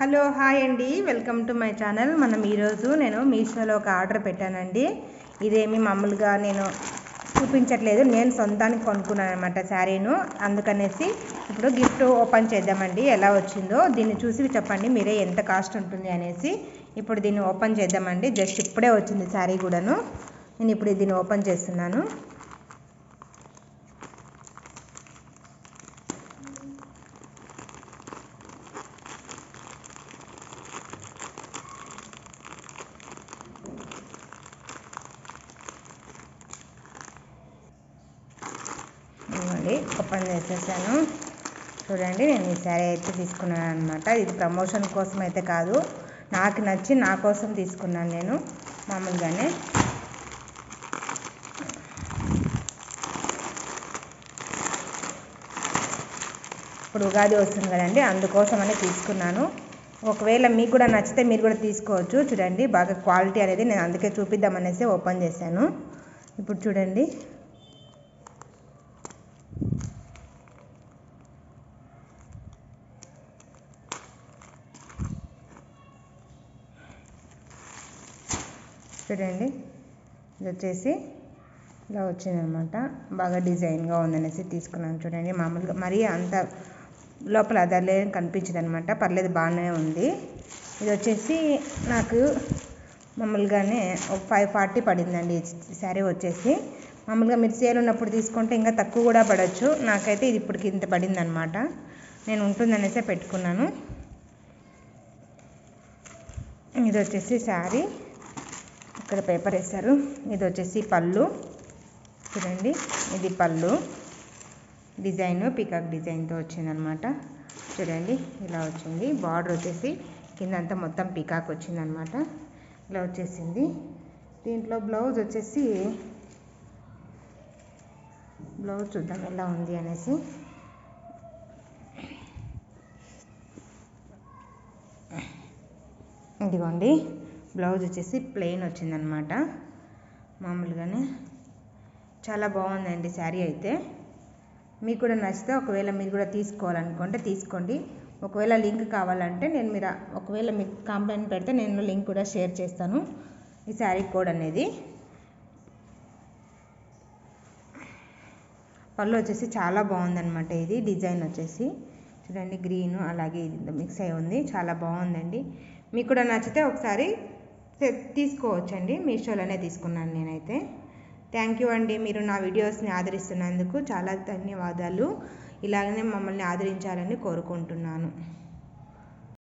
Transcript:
Hello hi అండి. Welcome to my channel మనం ఈరోజు నేను మీషోలో ఒక ఆర్డర్ పెట్టానండి. ఇదేమి మామూలుగా నేను చూపించట్లేదు. నేను సొంతానికి కొనుక్కున్నాను అనమాట శారీను. అందుకనేసి ఇప్పుడు గిఫ్ట్ ఓపెన్ చేద్దామండి. ఎలా వచ్చిందో దీన్ని చూసి చెప్పండి. మీరే ఎంత కాస్ట్ ఉంటుంది అనేసి ఇప్పుడు దీన్ని ఓపెన్ చేద్దామండి. జస్ట్ ఇప్పుడే వచ్చింది శారీ కూడాను. నేను ఇప్పుడు దీన్ని ఓపెన్ చేస్తున్నాను. అండి ఓపెన్ చేసేసాను చూడండి నేను ఈ శారీ అయితే తీసుకున్నాను అనమాట ఇది ప్రమోషన్ కోసం అయితే కాదు. నాకు నచ్చి నా కోసం తీసుకున్నాను నేను మామూలుగానే. ఇప్పుడు ఉగాది వస్తుంది కదండి అందుకోసమని తీసుకున్నాను. ఒకవేళ మీకు కూడా నచ్చితే మీరు కూడా తీసుకోవచ్చు. చూడండి బాగా క్వాలిటీ అనేది నేను అందుకే చూపిద్దామనేసి ఓపెన్ చేశాను. ఇప్పుడు చూడండి. చూడండి. ఇది వచ్చేసి ఇలా వచ్చిందనమాట. బాగా డిజైన్గా ఉందనేసి తీసుకున్నాను చూడండి. మామూలుగా మరీ అంత లోపల అదర్లే కనిపించదు అనమాట పర్లేదు బాగానే ఉంది. ఇది వచ్చేసి నాకు మామూలుగానే ఒక ఫైవ్ ఫార్టీ పడిందండి శారీ వచ్చేసి. మామూలుగా మీరు సేల్ ఉన్నప్పుడు తీసుకుంటే ఇంకా తక్కువ కూడా పడవచ్చు నాకైతే ఇది ఇప్పటికి ఇంత పడిందనమాట. నేను ఉంటుందనేసే పెట్టుకున్నాను. ఇది వచ్చేసి శారీ. ఇక్కడ పేపర్ వేశారు. ఇది వచ్చేసి పళ్ళు. చూడండి ఇది పళ్ళు. డిజైన్ పికాక్ డిజైన్తో వచ్చిందనమాట. చూడండి ఇలా వచ్చింది. బార్డర్ వచ్చేసి కింద అంతా మొత్తం పికాక్ వచ్చిందనమాట. ఇలా వచ్చేసింది. దీంట్లో బ్లౌజ్ వచ్చేసి బ్లౌజ్ చూద్దాం ఎలా ఉంది అనేసి. ఇదిగోండి. బ్లౌజ్ వచ్చేసి ప్లెయిన్ వచ్చిందనమాట. మామూలుగానే చాలా బాగుందండి శారీ అయితే. మీకు కూడా నచ్చితే ఒకవేళ మీరు కూడా తీసుకోవాలనుకుంటే తీసుకోండి. ఒకవేళ లింక్ కావాలంటే నేను మీరు ఒకవేళ మీకు కంప్లైంట్ పెడితే నేను లింక్ కూడా షేర్ చేస్తాను. ఈ శారీ కోడ్ అనేది. పళ్ళు వచ్చేసి చాలా బాగుందన్నమాట ఇది. డిజైన్ వచ్చేసి చూడండి గ్రీన్ అలాగే ఇది మిక్స్ అయి ఉంది. చాలా బాగుందండి. మీకు కూడా నచ్చితే ఒకసారి తీసుకోవచ్చండి. మీషోలోనే తీసుకున్నాను నేనైతే. థ్యాంక్ యూ అండి మీరు నా వీడియోస్ని ఆదరిస్తున్నందుకు. చాలా ధన్యవాదాలు. ఇలాగనే మమ్మల్ని ఆదరించాలని కోరుకుంటున్నాను.